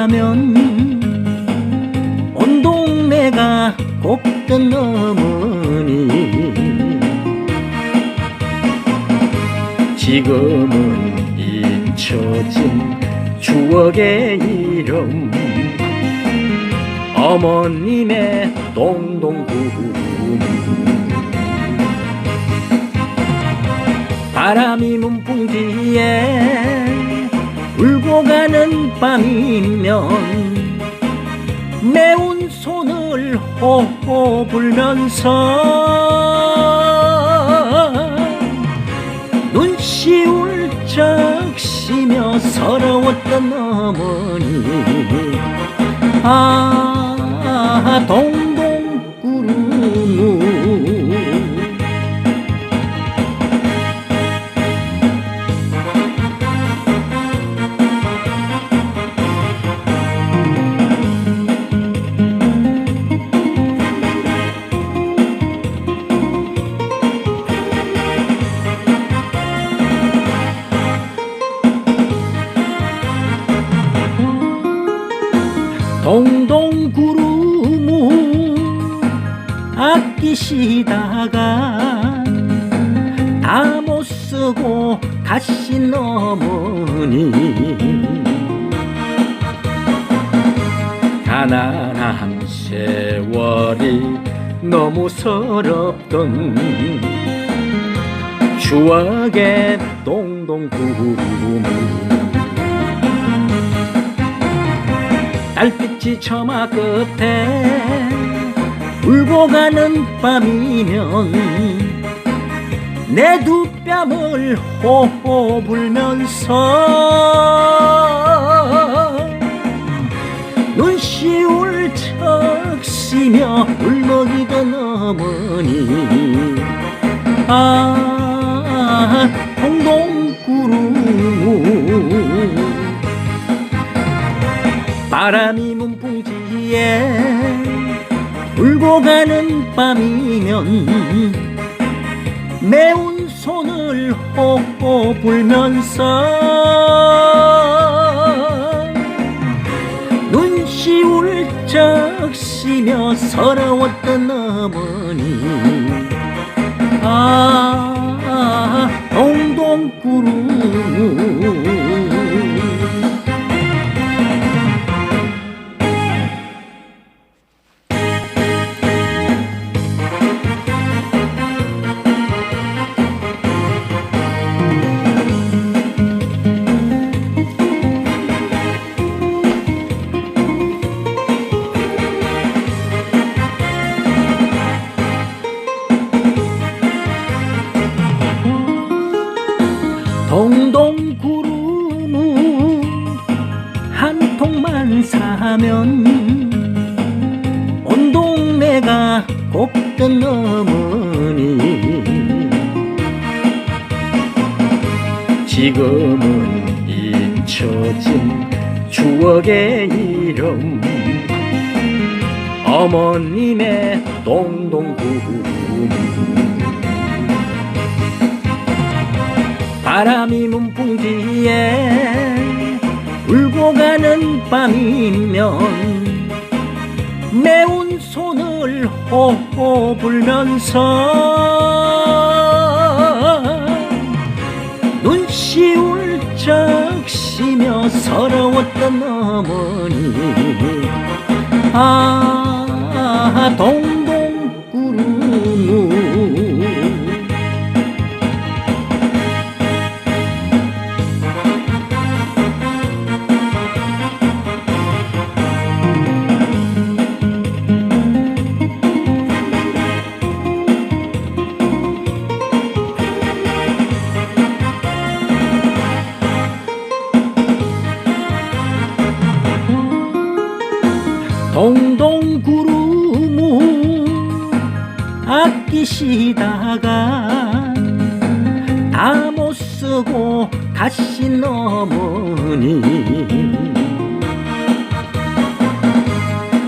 가면 온 동네가 곱던 어머니 지금은 잊혀진 추억의 이름. 어머님의 동동구름. 바람이 문풍 뒤에 밤이면 매운 손을 호호 불면서 눈시울 적시며 서러웠던 어머니. 아동 아끼시다가 다 못 쓰고 가신 어머니 가난한 세월이 너무 서럽던 추억의 동동 구름 달빛이 처마 끝에 울고 가는 밤이면 내 두 뺨을 호호 불면서 눈시울 적시며 울먹이던 어머니. 아 동동구름 바람이 문풍지에 울고 가는 밤이면 매운 손을 호호 불면서 눈시울 적시며 서러웠던 어머니. 아 어머님의 동동구름 바람이 문풍지에 울고 가는 밤이면 매운 손을 호호 불면서 눈시 울 적시며 서러웠던 어머니. 아 동동 동동구름을 아끼시다가 다 못 쓰고 가신 어머니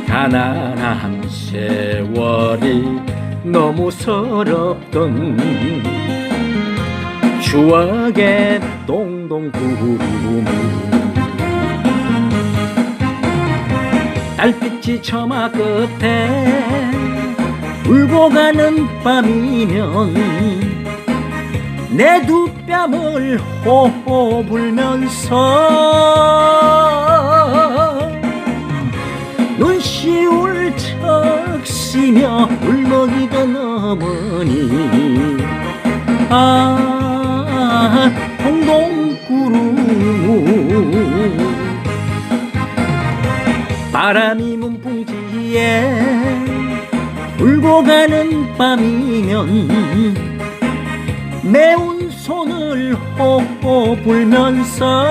가난한 세월이 너무 서럽던 추억의 동동구름 달빛이 처마 끝에 울고 가는 밤이면 내 두 뺨을 호호 불면서 눈시울 척시며 울먹이던 어머니. 아 동동구름 바람이 문풍지에 울고 가는 밤이면 매운 손을 호호 불면서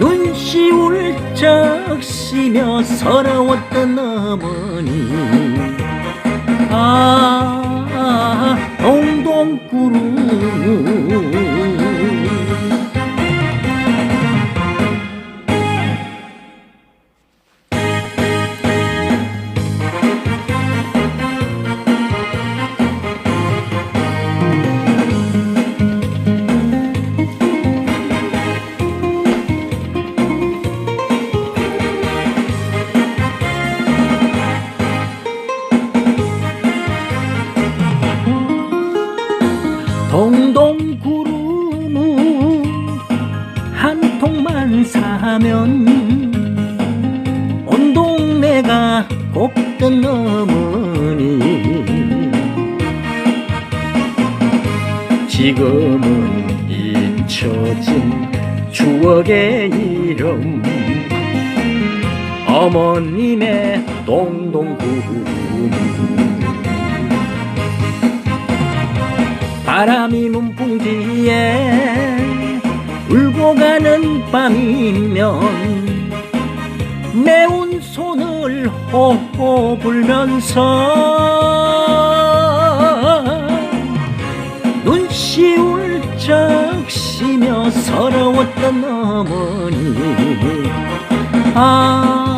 눈시 울 쩍 시며 서러웠던 어머니 아 동동구름 곱던 어머니 지금은 잊혀진 추억의 이름. 어머님의 동동구름. 바람이 문풍지에 울고 가는 밤이면 매운 손을 호호 불면서 눈시 울 쩍시며 서러웠던 어머니. 아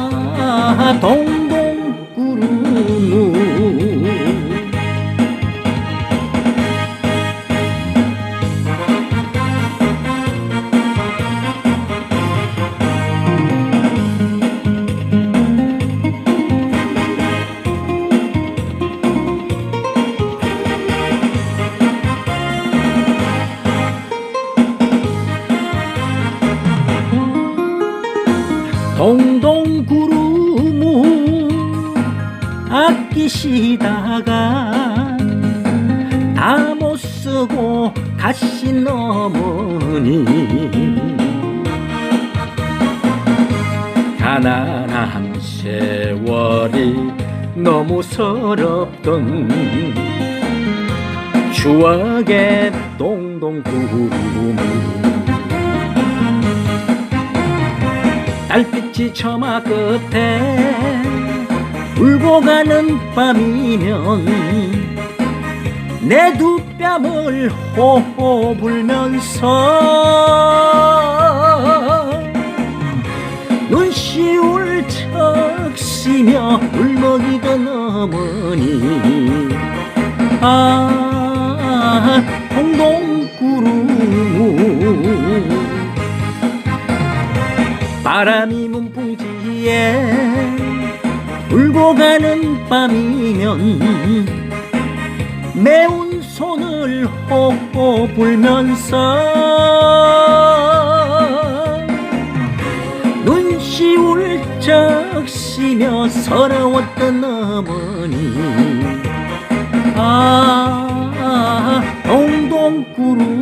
아끼시다가 다 못 쓰고 가신 어머니 가난한 세월이 너무 서럽던 추억의 동동 구름 달빛이 처마 끝에 울고 가는 밤이면 내 두 뺨을 호호 불면서 눈시울 척시며 울먹이던 어머니. 아 동동구름 바람이 문풍지에 울고 가는 밤이면 매운 손을 호호 불면서 눈시 울쩍 시며 서러웠던 어머니. 아 동동구름.